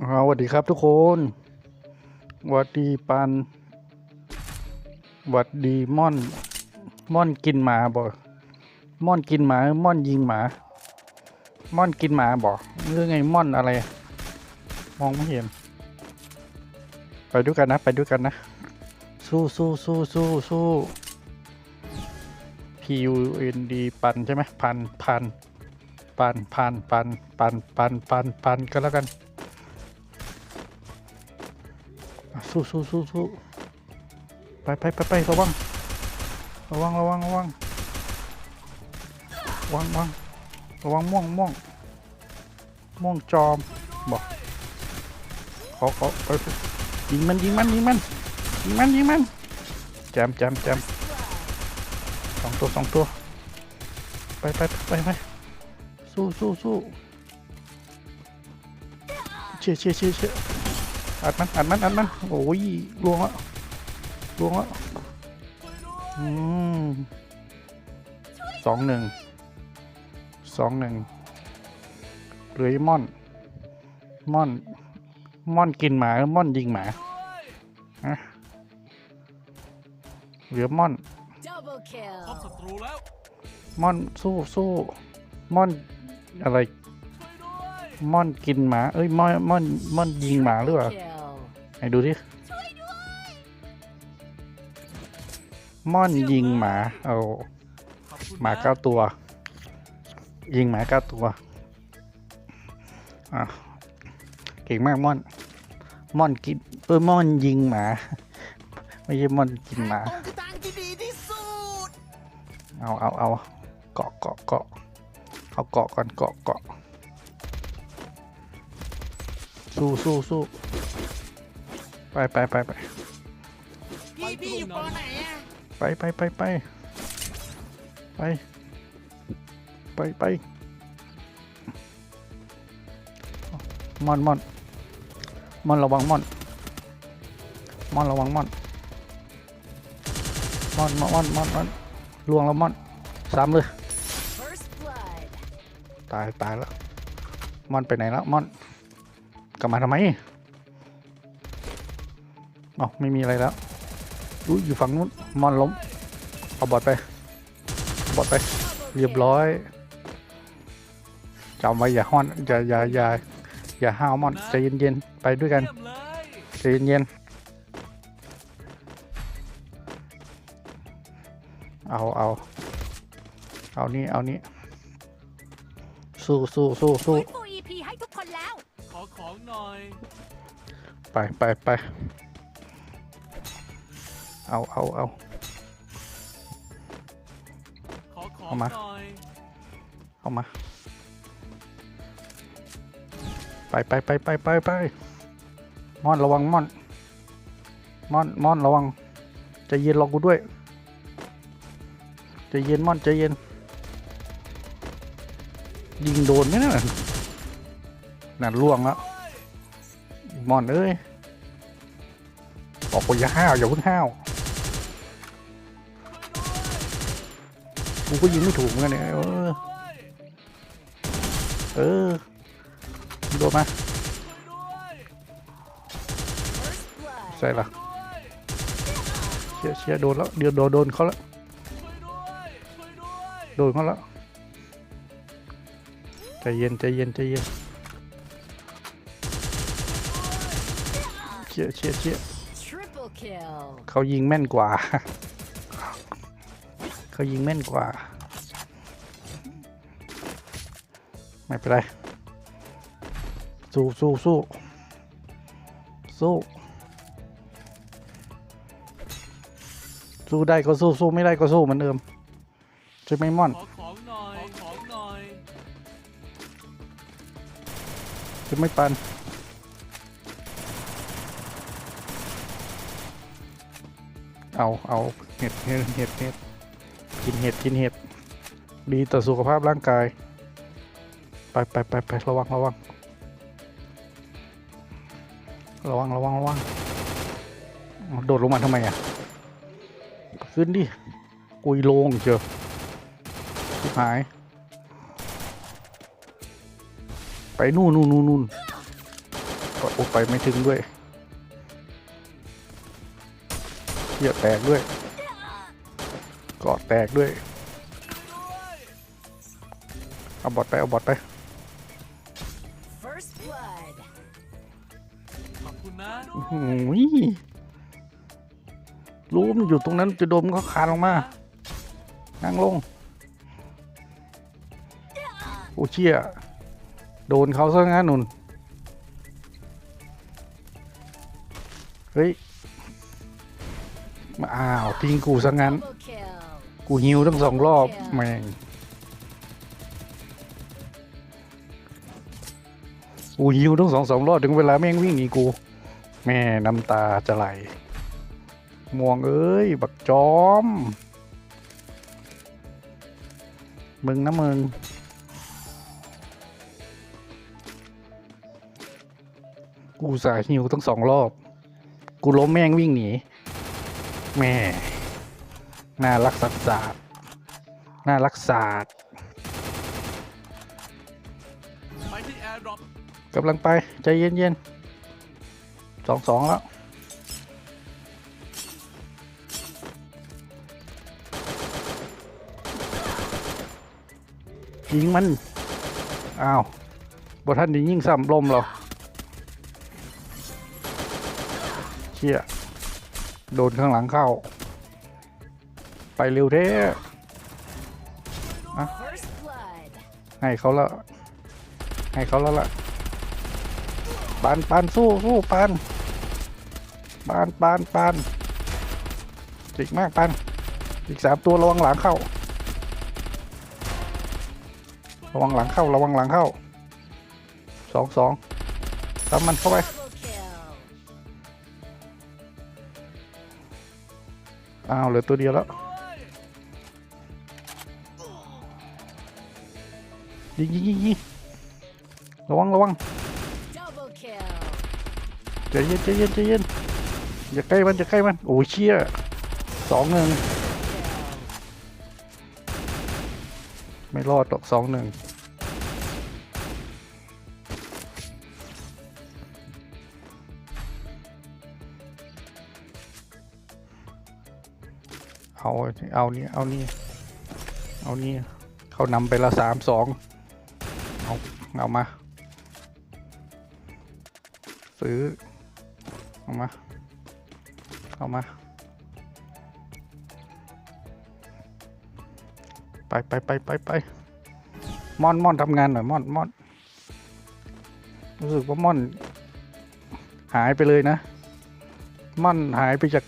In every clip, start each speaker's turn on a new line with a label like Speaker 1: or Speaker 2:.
Speaker 1: สวัสดีครับทุกคนสวัสดีปันสวัสดีม่อนม่อนกินหมาบ่ม่อนกินหมาม่อนยิงหมา ม่อนกินหมาบ่เรื่องไงม่อนอะไร มองไม่เห็น ไปด้วยกันนะ ไปด้วยกันนะ สู้สู้สู้สู้สู้ P U N D ปันใช่ไหมพันพันปันพันปันปันปันปันปันก็แล้วกัน สู้สู้สู้สู้ไปไปไปไประวังระวังระวังระวังระวังระวังระวังม่วงม่วงม่วงจอมบอกขอขอไปยิงมันยิงมันยิงมันยิงมันยิงมันแจมแจมแจมสองตัวสองตัวไปไปไปไปไปสู้สู้สู้เชี่ยเชี่ยเชี่ยเชี่ย อัดมันอัดมันอัดมันโอ้ยลวงละลวงละอืมสองหนึ่งสองหนึ่งเหลือไอ้ม่อนม่อนม่อนกินหมาหรือม่อนยิงหมาฮะเหลือม่อน
Speaker 2: Double
Speaker 3: พบ
Speaker 2: kill.
Speaker 3: ศัตรูแล้ว
Speaker 1: ม่อนสู้สู้ม่อนอะไร
Speaker 3: ช่วยด้วย
Speaker 1: ม่อนกินหมา เอ้ยม่อนม่อนม่อนยิงหมาหรือเปล่า
Speaker 2: Kill.
Speaker 1: ไหนดูดิม่อนยิงหมา เอาหมาเก้าตัว ยิงหมาเก้าตัวอะเก่งมากม่อน ม่อนกินเออม่อนยิงหมา ไม่ใช่ม่อนกินหมา เอาเอาเอาเกาะเกาะเกาะเอาเกาะก่อนเกาะเกาะสู้สู้สู้ ไปไปไปไป
Speaker 4: พี่พี่อยู่ปอไหนอะ
Speaker 1: ไปไปไปไปไปไปไปมอนมอนมอนระวังมอนมอนระวังมอนมอนมอนมอนมอนมอนลวงแล้วมอนสามเลยตายตายแล้วมอนไปไหนแล้วมอนกลับมาทำไม อ๋อไม่มีอะไรแล้วอุ้ยอยู่ฝั่งนู้นมอนล้มเอาบอดไปเอาบอดไป เรียบร้อยจำไว้อย่าห้อนอย่าอย่าอย่าอย่าห้าวมอนใจเย็นๆไปด้วยกัน
Speaker 3: เยี่ยมเลย
Speaker 1: ใจเย็นๆเอาเอาเอานี่เอานี่สู้สู้สู้สู้
Speaker 2: ฟู EP ให้ทุกคนแล้ว
Speaker 3: ขอของหน่อย
Speaker 1: ไปไปไป เอาเอาเอา
Speaker 3: ขอของ
Speaker 1: เอามา
Speaker 3: หน่อย
Speaker 1: เอามา ไปไปไปไปไปไปม่อนระวังม่อนม่อนม่อนระวังใจะเย็นรอกูด้วยใจะเย็นม่อนใจะเย็น ยิงโดนไหมน่ะนั่นล่วงแล้วม่อนเอ้ยบอกว่าอย่าห้าวอย่าเพิ่งห้าว กูก็ยิงไม่ถูกเหมือนกันเนี่ยเออ
Speaker 3: ด้วย
Speaker 1: เออโดนมา
Speaker 3: ด้วย
Speaker 2: First blood.
Speaker 1: ใช่ละ
Speaker 3: ด้วย
Speaker 1: เชียเชียโดนแล้วเดี๋ยวโดนโดนเขาแล้ว
Speaker 3: ช่วยด้วยช่วยด้วย
Speaker 1: โดนเขาแล้วใจเย็นใจเย็นใจเย็นเชียเชียเชีย
Speaker 2: Triple kill.
Speaker 1: เขายิงแม่นกว่า เขายิงแม่นกว่า ไม่เป็นไร สู้สู้สู้สู้สู้ได้ก็สู้สู้ไม่ได้ก็สู้เหมือนเดิมใช่ไหมม่อน
Speaker 3: ขอของหน่อยขอของหน่อย
Speaker 1: ใช่ไหมปันเอาเอาเห็ดเห็ดเห็ดเห็ด กินเห็ดกินเห็ดดีต่อสุขภาพร่างกาย ไปไปไปไประวังระวังระวังระวังระวังโดดลงมาทำไมอะ ขึ้นดิ กุยโลงเชียวหาย ไปนู่นนู่นนู่นนู่นโอ้ไปไม่ถึงด้วยเหี้ยแตกด้วย กาะแตกด้วย เอาบอดไป เอาบอดไป
Speaker 2: First blood.
Speaker 3: ขอบคุณนะ
Speaker 1: โอ้โหรู้มันอยู่ตรงนั้นจะโดมนก็คานลงมา นั่งลง โอ้เชี่ย โดนเขาซะงั้นนุ่น เฮ้ย มาอ้าว ทิ้งกูซะงั้น
Speaker 2: Double kill.
Speaker 1: กูฮิวทั้งสองรอบแม่งกูฮิวทั้งสองสองรอบถึงเวลาแม่งวิ่งหนีกู แม่น้ำตาจะไหลม่วงเอ้ย บักจอม มึงนะมึงกูสายฮิวทั้งสองรอบ กูล้มแม่งวิ่งหนี แม่ น่ารักสัสศาสตร์น่ารักศาสตร์กำลังไป ใจเย็นๆสองสองแล้ว ยิงมัน อ้าวบท่านไดียิงซ้ำลมเหรอเชี่ยโดนข้างหลังเข้า ไปเร็วเท่ให้เขาล้วให้เขาแล้วล่ะปานปานสู้สู้ปานปานปานปานจิกมากปานอีกสามตัวระวังหลังเข้า ระวังหลังเข้าระวังหลังเข้าสองสองตามมันเข้าไปอ้าวเหลือตัวเดียวแล้ว ยิงยิงยิงยิงระวังระวัง
Speaker 2: Double kill.
Speaker 1: ใจเย็นใจเย็นใจเย็นอย่าใกล้มันอย่าใกล้มันโอ้ยเชี่ยสองหนึ่งไม่รอดหรอกสองหนึ่งเอาเอานี่เอานี่เอานี่เขานำไปละสามสอง เอามา ซื้อ เอามา เอามา ไปไปไปไปไปม่อนม่อนทำงานหน่อยม่อนม่อนรู้สึกว่าม่อน หายไปเลยนะ ม่อนหายไปจาก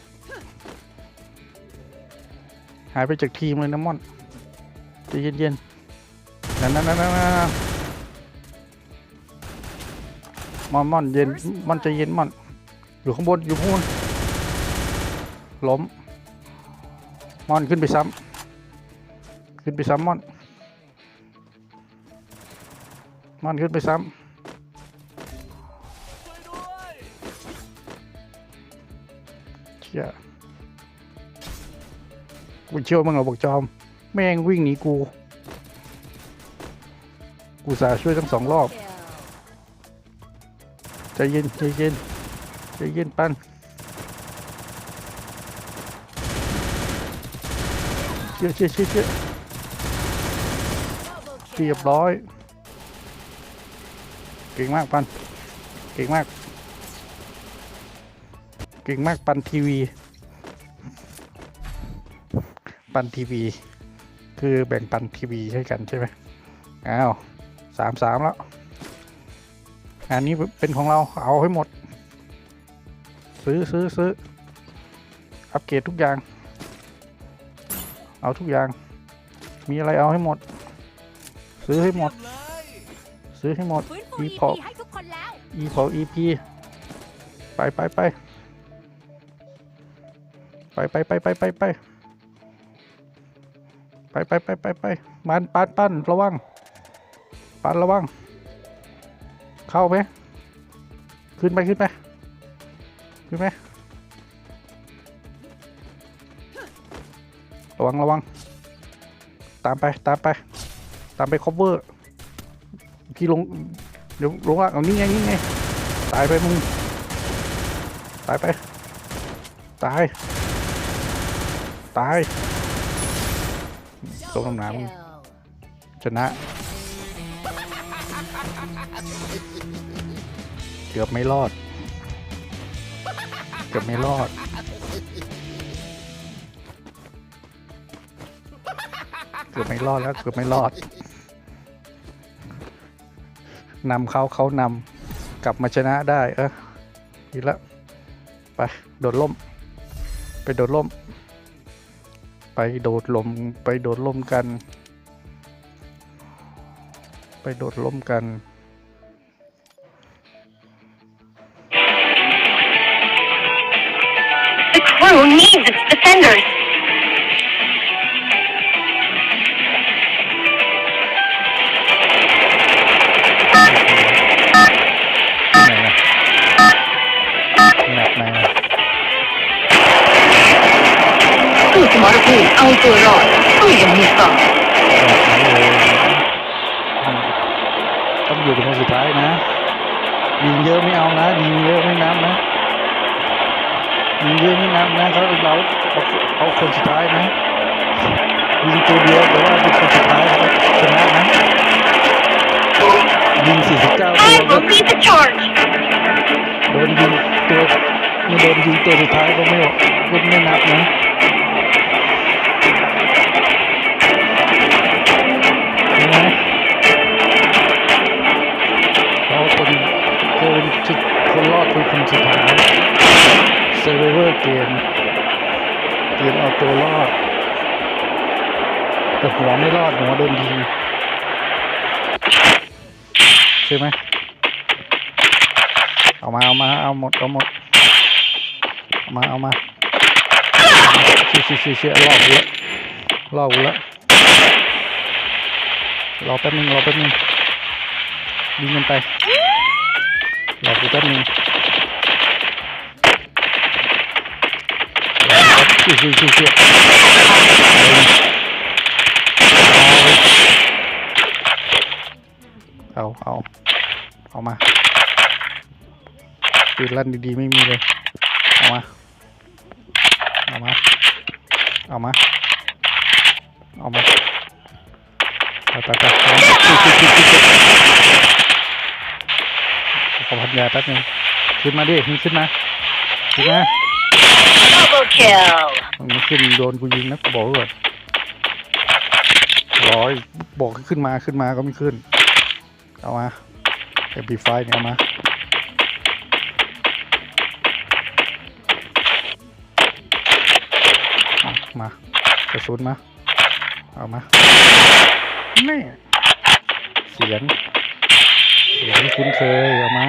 Speaker 1: หายไปจากทีมเลยนะม่อนใจเย็นๆนั่นนั่นนั่นนั่น ม่อนมอนเย็นม่อนใจเย็นม่อนอยู่ข้างบนอยู่ข้างบนล้มม่อนขึ้นไปซ้ำขึ้นไปซ้ำม่อนม่อนขึ้นไปซ้ำเชี่ยกูเชื่อมึงเหรอบอกจอม แม่งวิ่งหนีกู กูสาช่วยทั้งสองรอบ ใจเย็นใจเย็นใจเย็นปันเชื่อเชื่อเชื่อเชื่อเรียบร้อย เก่งมากปัน เก่งมาก เก่งมากปันทีวี ปันทีวี คือแบ่งปันทีวีให้กันใช่ไหมอ้าวสามสามแล้ว อันนี้เป็นของเราเอาให้หมด ซื้อซื้อซื้ออัปเกรดทุกอย่าง เอาทุกอย่าง มีอะไรเอาให้หมด ซื้อให้หมด ซื้อให้หมดอีพออีพออีพีไปไปไปไปไปไปไปไปไปไปไปไปไปไปมันปันปันระวังปันระวัง เข้าไหมขึ้นไปขึ้นไปขึ้นไประวังระวัง ตามไปตามไป ตามไป cover พี่ลงเดี๋ยวลงล่างเอานี่ไงนี่ไงตายไปมึงตายไป ตาย ตายสม
Speaker 2: Double
Speaker 1: น้ำหนามึง
Speaker 2: kill.
Speaker 1: ชนะ เกือบไม่รอด เกือบไม่รอด เกือบไม่รอดแล้ว เกือบไม่รอดนำเขาเขานำกลับมาชนะได้ เออดีล้วไปโดดล่ม ไปโดดล่ม ไปโดดลมไปโดดล่มกัน ไปโดดล่มกัน
Speaker 5: Who needs its defenders. ยิง
Speaker 1: เยอะไม่นับนะเขาเราเอาเอาคนสุดท้ายนะยิงตัวเดียวแต่ว่าเป็นคนสุดท้ายเขาชนะนะยิง 49 ตัว
Speaker 5: I
Speaker 1: ก็
Speaker 5: will lead the charge.
Speaker 1: โดนยิงตัวไม่โดนยิงตัวสุดท้ายก็ไม่ออกก็ไม่นับนะ เวอร์เกมเกมเอาตัวรอด แต่หัวไม่รอดหัวโดนยิงใช่ไหมเอามาเอามาเอาหมดเอาหมดเอามาเอามาเชี่ยเชี่ยเชี่ยเชี่ยรอบกูละรอบกูละรอแป๊บนึงรอแป๊บนึงยิงกันไปรอกูแป๊บนึงร อแป๊บเชี่ยเชี่ยเอาเอาเอามาปืนลั่นดีๆไม่มีเลยเอามาเอามาเอามาเอามาไปไปไปเอามาขึ้นขึ้นขึ้นขึ้นขอพันยาแป๊บนึงขึ้นมาดิขึ้นมาขึ้นมา
Speaker 5: Double kill.
Speaker 1: มันขึ้นโดนกูยิงนะกูบอกก่อนร้อยบอกให้ขึ้นมาขึ้นมาก็ไม่ขึ้น เอามาเอพีไฟเนี่ยเอามาเมากระสุนมา เอามานี่เสียงเสียงคุ้นเคยเอามา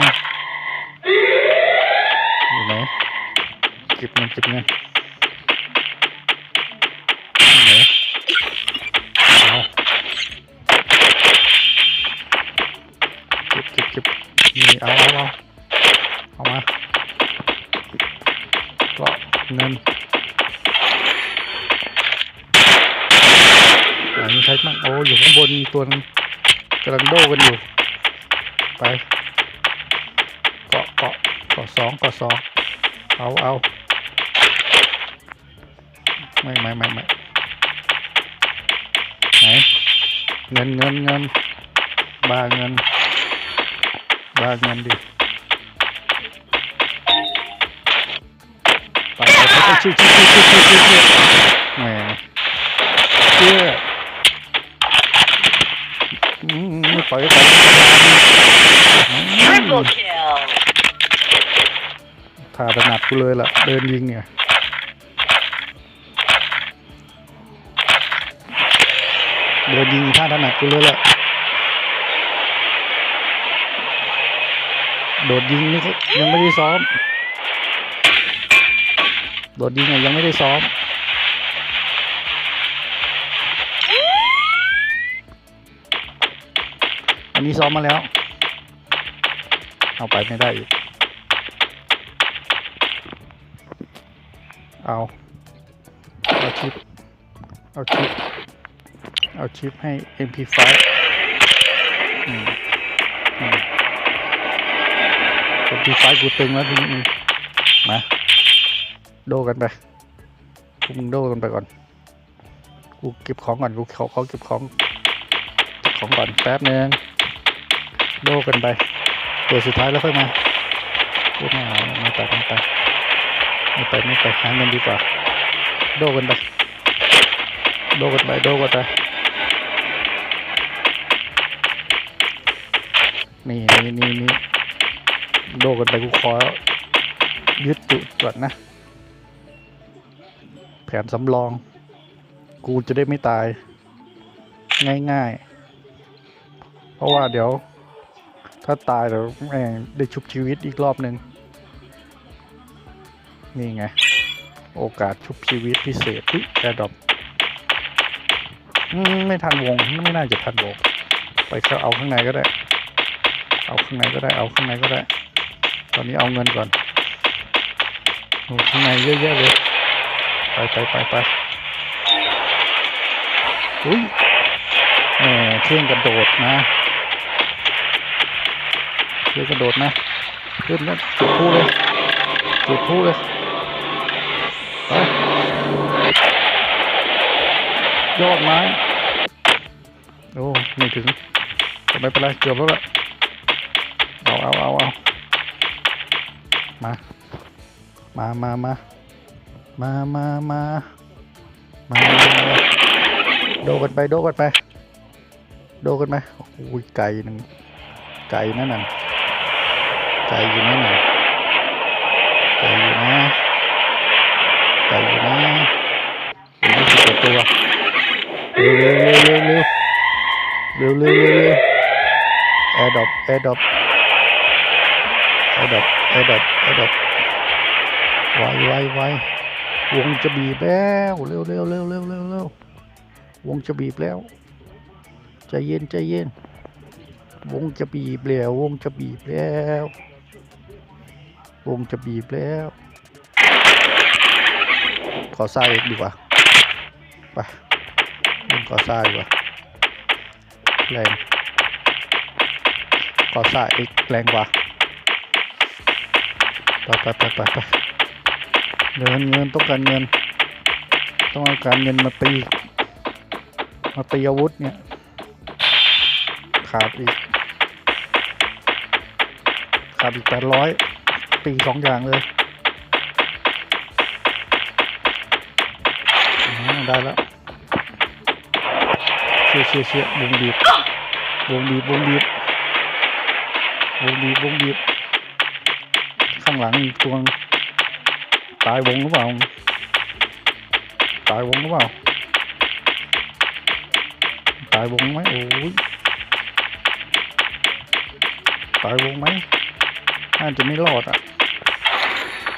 Speaker 1: ก็บเงินเก็บเงินอยู่ไหนเอาเก็บเก็บเก็บนี่เอาเอาเอาเอามาก็เงินไหนมีใครบ้างโอ้อยู่ข้างบนมีตัวนึงกำลังโดกันอยู่ไปเกาะเกาะเกาะสองเกาะสองเอาเอา ไม่ไม่ไม่ไม่ไหนเงินเงินเงินบาเงินบาเงินดิไปไปไปไปชิวชิวชิวชิวชิวชิวแหมเชื่ออืมไม่ปล่อยให้ไป
Speaker 5: Triple kill.
Speaker 1: ท่าถนัดกูเลยล่ะ เดินยิงเนี่ย เดินยิงท่าถนัดกูเลยล่ะโดดยิงนี่ยังไม่ได้ซ้อม โดดยิงยังไม่ได้ซ้อม อันนี้ซ้อมมาแล้ว เอาไปไม่ได้อีก เอา เอาชิป เอาชิป เอาชิปให้ MP5 อืมอืมพีไฟกูตึงแล้วทีนี้มึงมาโดกันไปพวกมึงโดกันไปก่อน กูเก็บของก่อน กูเขาเขาเก็บของเก็บของก่อนแป๊บนึงโดกันไปตัวสุดท้ายแล้วค่อยมาพูดไม่เอาไม่ไปไม่ไปไม่ไปไม่ไปหาเงินดีกว่า โดกันไปโดกันไปโดกันไป นี่นี่นี่นี่โดกันไปกูขอยึดจุดก่อนนะ แผนสำรอง กูจะได้ไม่ตาย ง่ายๆ เพราะว่าเดี๋ยว ถ้าตายเดี๋ยวแม่งได้ชุบชีวิตอีกรอบหนึ่งนี่ไง โอกาสชุบชีวิตพิเศษที่แอร์ดอปไม่ทันวง ไม่น่าจะทันวง ไปเข้าเอาข้างในก็ได้ เอาข้างในก็ได้เอาข้างในก็ได้ ตอนนี้เอาเงินก่อนโอ้ข้างในเยอะแยะเลย ไปไปไปไปอุ้ยแหมเครื่องกระโดดนะเครื่องกระโดดนะขึ้นแล้วจุดพูเลยจุดพูเลยไปยอดไม้โอ้ไม่ถึงไม่เป็นไรเกือบแล้วละ เอาเอาเอามา มามามามามามามาโดกันไปโดกันไป โดกันไหมอุ้ยไก่หนึ่งไก่นั่นน่ะไก่อยู่นั่นน่ะไก่อยู่นะไก่อยู่นะไม่สิบตัวเร็วเร็วเร็วเร็วเร็วเร็วเร็วแอร์ดรอปแอร์ดรอป แอร์ดรอปแอร์ดรอปแอร์ดรอปไวไวไววงจะบีบแล้วเร็วเร็วเร็วเร็วเร็วเร็ววงจะบีบแล้วใจเย็นใจเย็น วงจะบีบแล้ว วงจะบีบแล้ว วงจะบีบแล้ว ขอทรายดีกว่าไปเล่นขอทรายดีกว่าแรงขอทรายอีกแรงกว่า ไปไปไปไปไปเงินเงินต้องการเงิน ต้องเอาการเงินมาตีมาตีอาวุธเนี่ย ขาดอีก ขาดอีกแปดร้อยตีสองอย่างเลยได้แล้วเชี่ยเชี่ยเชี่ยวงบีบวงบีบวงบีบวงบีบวงบีบางหลังอีกตัวตายวงหรือเปล่า ตายวงหรือเปล่า ตายวงไหมโอ้ย ตายวงไหมน่าจะไม่รอดอะ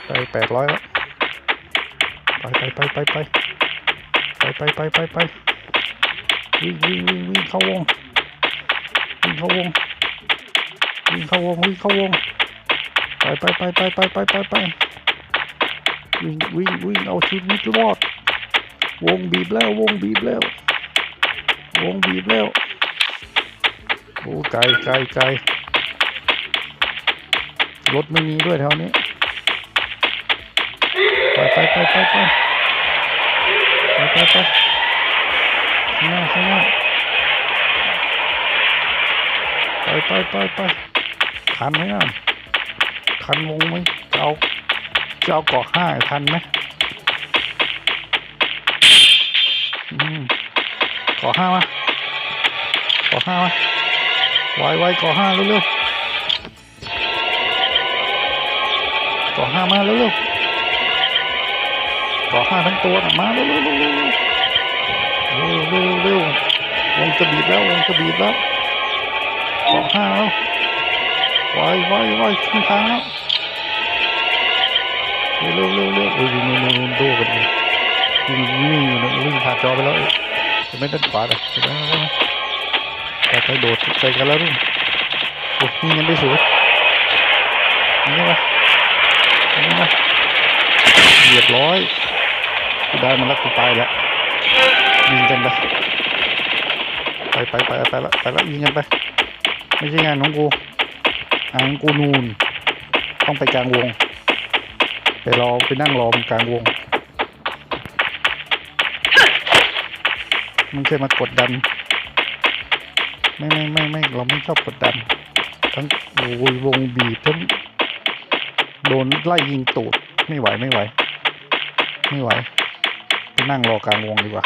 Speaker 1: ไปแปดร้อยแล้ว ไปไปไปไปไปไปไปไปไปไปวิ่งวิ่งวิ่งวิ่งเข้าวง วิ่งเข้าวง วิ่งเข้าวงวิ่งเข้าวง ไปไปไปไปไปไปไปไปวิ่งวิ่งวิ่งเอาชีวิตรอด วงบีบแล้ววงบีบแล้ว วงบีบแล้ว โอ้ไกลไกลไกลรถไม่มีด้วยแถวนี้ ไปไปไปไปไปไปไปไปข้างหน้าข้างหน้าไปไปไปไปทันไหมนะ ทันวงไหมจะเอาจะเอาเกาะห้าทันไหมอืมเกาะห้ามาเกาะห้ามาไวไวเกาะห้าเร็วๆก่อห้ามาเร็วๆก่อห้าทั้งตัวนะมาเร็วๆเร็วๆเร็วๆเร็วเร็วเร็ววงจะบีบแล้ววงจะบีบแล้วก่อห้าแล้ว ไวไวไวขึ้นทางแล้วเร็วเร็วเร็วเร็วโอ้ยวิ่งวิ่งวิ่งวิ่งโดกันเลยวิ่งวิ่งอยู่นะวิ่งผ่านจอไปแล้วจะไม่ด้านขวาเลยจะได้แต่ไปโดดใส่กันแล้วรุ่นโอ้ยยิงได้สวยนี่ไงนี่นะเรียบร้อยกูได้มันแล้วกูไปแล้วยิงกันไปไปไปไปไปแล้วไปแล้วยิงกันไปไม่ใช่งานของกู องกูนูนต้องไปกลางวง ไปรอไปนั่งรอมันกลางวงไม่ใช่มากดดัน ไม่ไม่ไม่ไม่เราไม่ชอบกดดัน ทั้งโอ้ยวงบีบทั้งโดนไล่ยิงตูดไม่ไหวไม่ไหว ไม่ไหวไปนั่งรอกลางวงดีกว่า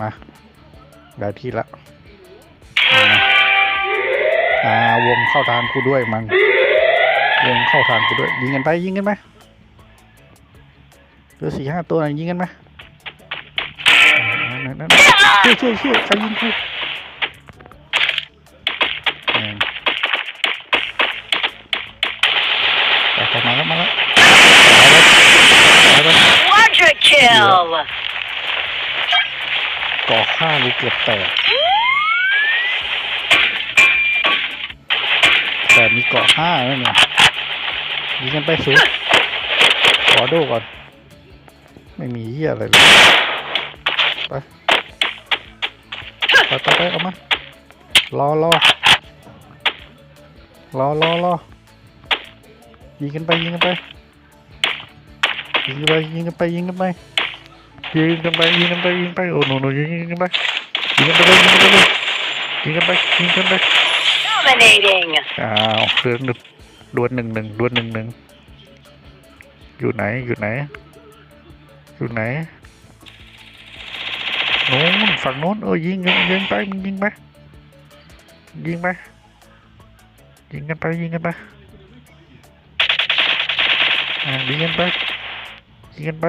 Speaker 1: มาได้ที่ละอ่าวงเข้าทางกูด้วยมังวงเข้าทางกูด้วย ยิงกันไปยิงกันไปเหลือสี่ห้าตัวนะยิงกันไหมนั่นนั่นช่วยช่วยช่วยใครยิงกูแม่งไปไปมาแล้วมาแล้วมาแล้วมาแล้ว
Speaker 5: Quadra kill.
Speaker 1: ก่อ ข้ารูเกือบแตก แต่มีเกาะห้าแล้วเนี่ยยิงกันไปสูขอโดก่อน ไม่มีเหี้ยอะไรเลย ไป ไปไปไปเอามา รอรอรอรอรอยิงกันไปยิงกันไปยิงกันไปยิงกันไปยิงกันไป ยิงกันไปยิงกันไปยิงกันไปโอ้โหโนยิงยิงกันไปยิงกันไปเลยยิงกันไปเลยยิงกันไปยิงกันไป
Speaker 5: Dominating.
Speaker 1: อ้าวเรื่องหนึ่งดวลหนึ่งหนึ่งดวลหนึ่งหนึ่งอยู่ไหนอยู่ไหน อยู่ไหนโน้นฝั่งโน้นเออยิงยิงยิงไปมึงยิงไปยิงไปยิงกันไปยิงกันไปอ่ายิงกันไปยิงกันไป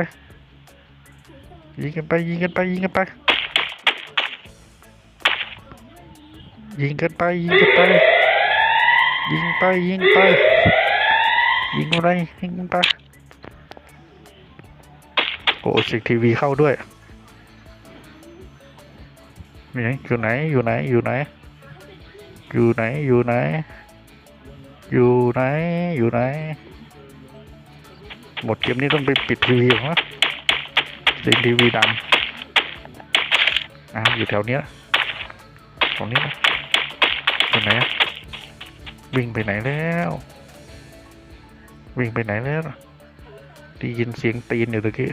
Speaker 1: ยิงกันไปยิงกันไปยิงกันไปยิงกันไปยิงกันไปยิงไปยิงไปยิงอะไรยิงไปโอ้สิทีวีเข้าด้วยนี่อยู่ไหนอยู่ไหนอยู่ไหนอยู่ไหนอยู่ไหนอยู่ไหนอยู่ไหนหมดเกมนี้ต้องไปปิดทีวีหรอ เสียงทีวีดังอะอยู่แถวเนี้ยตรงนี้นะอยู่ไหนอะวิ่งไปไหนแล้ว วิ่งไปไหนแล้วได้ยินเสียงตีนอยู่ตะกี้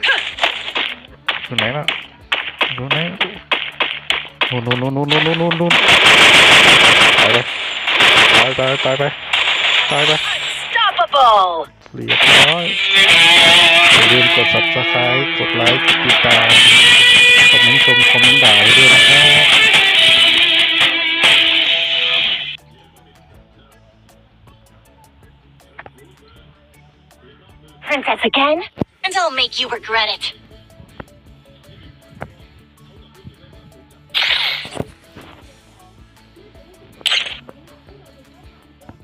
Speaker 1: อยู่ไหนล่ะอยู่ไหนนู่นนู่นนู่นนู่นนู่นนู่นนู่นไปตายไปตายไป
Speaker 5: Unstoppable.
Speaker 1: เรียบร้อยอย่าลืมกด subscribe กดไลค์กดติดตามคอมเมนต์ชมคอมเมนต์ด่าไว้ด้วยนะครับ
Speaker 5: Princess again? And I'll make you regret it.